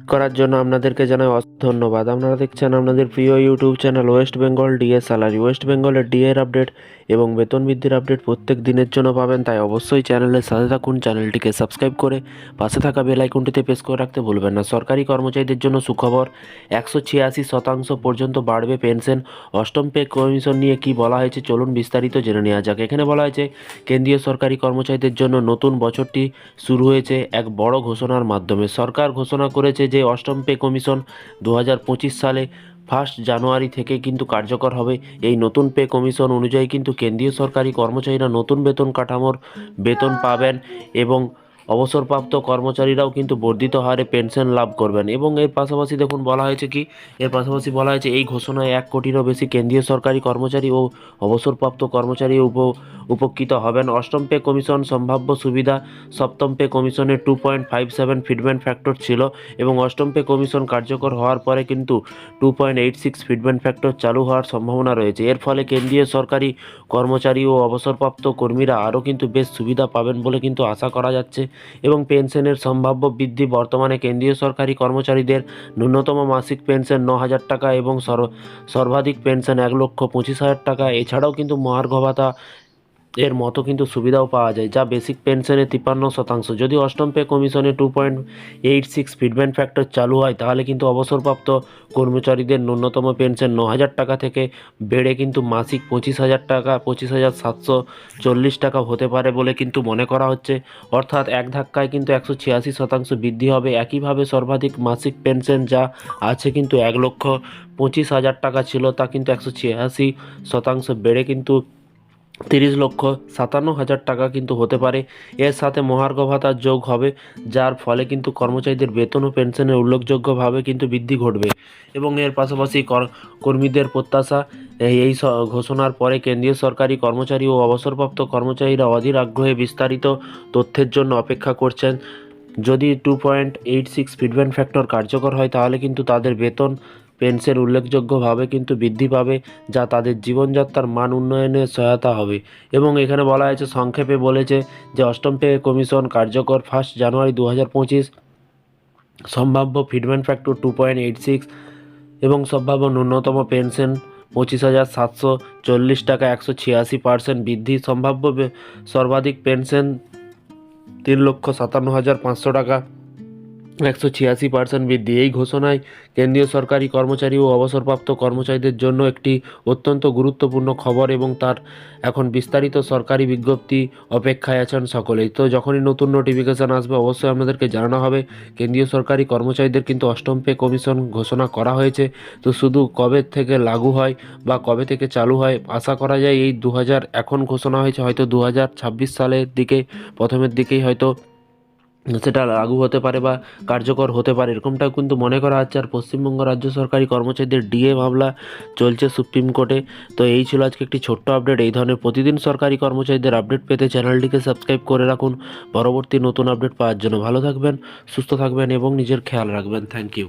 করার জন্য আপনাদেরকে জানাই ধন্যবাদ। আপনারা দেখছেন আপনাদের প্রিয় YouTube channel West Bengal DA salary West বেঙ্গলের ডিএর আপডেট এবং বেতন বৃদ্ধির আপডেট প্রত্যেক দিনের জন্য পাবেন, তাই অবশ্যই চ্যানেলের সাথে থাকুন, চ্যানেলটিকে সাবস্ক্রাইব করে পাশে থাকা বেল আইকনটিতে প্রেস করে রাখতে ভুলবেন না। সরকারি কর্মচারীদের জন্য সুখবর, একশো ছিয়াশি শতাংশ পর্যন্ত বাড়বে পেনশন, অষ্টম পে কমিশন নিয়ে কি বলা হয়েছে চলুন বিস্তারিত জেনে নেওয়া যাক। এখানে বলা হয়েছে, কেন্দ্রীয় সরকারি কর্মচারীদের জন্য নতুন বছরটি শুরু হয়েছে এক বড় ঘোষণার মাধ্যমে। সরকার ঘোষণা করেছে যে অষ্টম পে কমিশন দু হাজার পঁচিশ সালে ফার্স্ট জানুয়ারি থেকে কিন্তু কার্যকর হবে। এই নতুন পে কমিশন অনুযায়ী কিন্তু কেন্দ্রীয় সরকারি কর্মচারীরা নতুন বেতন কাঠামোর বেতন পাবেন এবং অবসরপ্রাপ্ত কর্মচারীরাও কিন্তু বর্ধিত হারে পেনশন লাভ করবেন। এবং এর পাশাপাশি দেখুন, বলা হয়েছে কি, এর পাশাপাশি বলা হয়েছে এই ঘোষণায় এক কোটিরও বেশি কেন্দ্রীয় সরকারি কর্মচারী ও অবসরপ্রাপ্ত কর্মচারী উপ উপকৃত হবেন। অষ্টম পে কমিশন সম্ভাব্য সুবিধা সপ্তম পে কমিশনের two point five seven fitment factor ছিল এবং অষ্টম পে কমিশন কার্যকর হওয়ার পরে কিন্তু two point eight six fitment factor চালু হওয়ার সম্ভাবনা রয়েছে। এর ফলে কেন্দ্রীয় সরকারি কর্মচারী ও অবসরপ্রাপ্ত কর্মীরা আরও কিন্তু বেশ সুবিধা পাবেন বলে কিন্তু আশা করা যাচ্ছে। এবং পেনশনের সম্ভাব্য বৃদ্ধি বর্তমানে কেন্দ্রীয় সরকারি কর্মচারীদের ন্যূনতম মাসিক পেনশন ন হাজার টাকা এবং সর্ব- সর্বাধিক পেনশন এক লক্ষ পঁচিশ হাজার টাকা। এছাড়াও কিন্তু মহার্ঘ ভাতা এর মতো কিন্তু সুবিধাও পাওয়া যায়, যা বেসিক পেনশনের তিপ্পান্ন শতাংশ। যদি অষ্টম পে কমিশনে two point eight six fitment factor চালু হয়, তাহলে কিন্তু অবসরপ্রাপ্ত কর্মচারীদের ন্যূনতম পেনশন ন হাজার টাকা থেকে বেড়ে কিন্তু মাসিক পঁচিশ হাজার টাকা, পঁচিশ হাজার সাতশো চল্লিশ টাকা হতে পারে বলে কিন্তু মনে করা হচ্ছে। অর্থাৎ এক ধাক্কায় কিন্তু একশো ছিয়াশি শতাংশ বৃদ্ধি হবে। একইভাবে সর্বাধিক মাসিক পেনশন যা আছে কিন্তু এক লক্ষ পঁচিশ হাজার টাকা ছিল, তা কিন্তু একশো ছিয়াশি শতাংশ বেড়ে কিন্তু তিরিশ লক্ষ সাতান্ন হাজার টাকা কিন্তু হতে পারে। এর সাথে মহার্ঘ ভাতা যোগ হবে, যার ফলে কিন্তু কর্মচারীদের বেতন ও পেনশনের উল্লেখযোগ্যভাবে কিন্তু বৃদ্ধি ঘটবে। এবং এর পাশাপাশি কর- কর্মীদের প্রত্যাশা, এই- ঘোষণার পরে কেন্দ্রীয় সরকারি কর্মচারী ও অবসরপ্রাপ্ত কর্মচারীরা অধীর আগ্রহে বিস্তারিত তথ্যের জন্য অপেক্ষা করছেন। যদি two point eight six fitment factor কার্যকর হয়, তাহলে কিন্তু তাদের বেতন পেনশন উল্লেখযোগ্যভাবে কিন্তু বৃদ্ধি পাবে, যা তাদের জীবনযাত্রার মান উন্নয়নে সহায়তা হবে। এবং এখানে বলা হয়েছে, সংক্ষেপে বলেছে যে, অষ্টম পে কমিশন কার্যকর ফার্স্ট জানুয়ারি দু হাজার পঁচিশ সম্ভাব্য fitment factor two point eight six এবং সম্ভাব্য ন্যূনতম পেনশন পঁচিশ হাজার সাতশো চল্লিশ টাকা একশো ছিয়াশি পার্সেন্ট বৃদ্ধি, সম্ভাব্য সর্বাধিক পেনশন তিন লক্ষ সাতান্ন হাজার পাঁচশো টাকা একশো ছিয়াশি পার্সেন্ট বৃদ্ধি। এই ঘোষণায় কেন্দ্রীয় সরকারি কর্মচারী ও অবসরপ্রাপ্ত কর্মচারীদের জন্য একটি অত্যন্ত গুরুত্বপূর্ণ খবর এবং তার এখন বিস্তারিত সরকারি বিজ্ঞপ্তি অপেক্ষায় আছেন সকলেই। তো যখনই নতুন নোটিফিকেশান আসবে, অবশ্যই আপনাদেরকে জানানো হবে। কেন্দ্রীয় সরকারি কর্মচারীদের কিন্তু অষ্টম পে কমিশন ঘোষণা করা হয়েছে। তো শুধু কবে থেকে লাগু হয় বা কবে থেকে চালু হয়, আশা করা যায় এই দু হাজার এখন ঘোষণা হয়েছে। হয়তো দু হাজার ছাব্বিশ সালের দিকে, প্রথমের দিকেই হয়তো সেটা লাগু হতে পারে বা কার্যকর হতে পারে এরকমটাও কিন্তু মনে করা হচ্ছে। আর পশ্চিমবঙ্গ রাজ্য সরকারি কর্মচারীদের ডিএ মামলা চলছে সুপ্রিম কোর্টে। তো এই ছিল আজকে একটি ছোট্ট আপডেট। এই ধরনের প্রতিদিন সরকারি কর্মচারীদের আপডেট পেতে চ্যানেলটিকে সাবস্ক্রাইব করে রাখুন। পরবর্তী নতুন আপডেট পাওয়ার জন্য ভালো থাকবেন, সুস্থ থাকবেন এবং নিজের খেয়াল রাখবেন। Thank you.